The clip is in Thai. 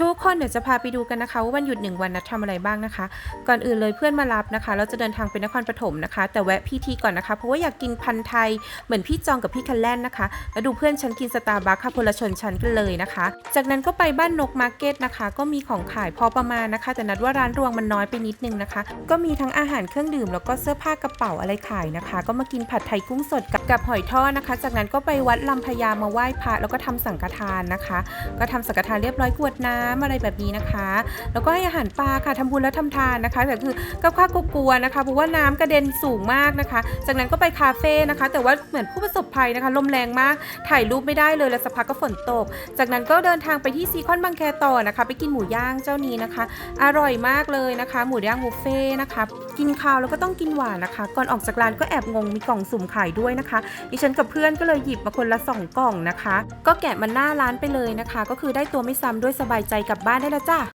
ทุกคนเดี๋ยวจะพาไปดูกันนะคะว่าวันหยุดหนึ่งวันนัดทำอะไรบ้างนะคะ ก่อนอื่นเลยเพื่อนมารับนะคะ เราจะเดินทางไปนครปฐมนะคะ แต่แวะพี่ทีก่อนนะคะ เพราะว่าอยากกินพันไทยเหมือนพี่จองกับพี่คันแลนนะคะ แล้วดูเพื่อนฉันกินสตาร์บัคค่ะพลชนชั้นกันเลยนะคะ จากนั้นก็ไปบ้านนกมาร์เก็ตนะคะ ก็มีของขายพอประมาณนะคะ แต่นัดว่าร้านรวงมันน้อยไปนิดนึงนะคะ ก็มีทั้งอาหารเครื่องดื่มแล้วก็เสื้อผ้ากระเป๋าอะไรขายนะคะ ก็มากินผัดไทยกุ้งสดกับกับหอยทอดนะคะ จากนั้นก็ไปวัดลำพญามาไหว้พระแล้วก็ทำสังฆทานนะคะ ก็ทำสังฆทานเรียบร้อยกวดน้ำอะไรแบบนี้นะคะ แล้วก็ให้อาหารปลาค่ะทำบุญแล้วทำทานนะคะแต่คือก็ค่ากลัวๆนะคะเพราะว่าน้ำกระเด็นสูงมากนะคะ จากนั้นก็ไปคาเฟ่นะคะ แต่ว่าเหมือนผู้ประสบภัยนะคะ ลมแรงมากถ่ายรูปไม่ได้เลยแล้วสักพักก็ฝนตก จากนั้นก็เดินทางไปที่ซีคอนบางแคต่อนะคะ ไปกินหมูย่างเจ้านี้นะคะ อร่อยมากเลยนะคะ หมูย่างบุฟเฟ่ต์นะคะกินข้าวแล้วก็ต้องกินหวานนะคะ ก่อนออกจากร้านก็แอบงงมีกล่องสุ่มขายด้วยนะคะ ดิฉันกับเพื่อนก็เลยหยิบมาคนละสองกล่องนะคะ ก็แกะมันหน้าร้านไปเลยนะคะ ก็คือได้ตัวไม่ซ้ำด้วยสบายใจกลับบ้านได้แล้วจ้า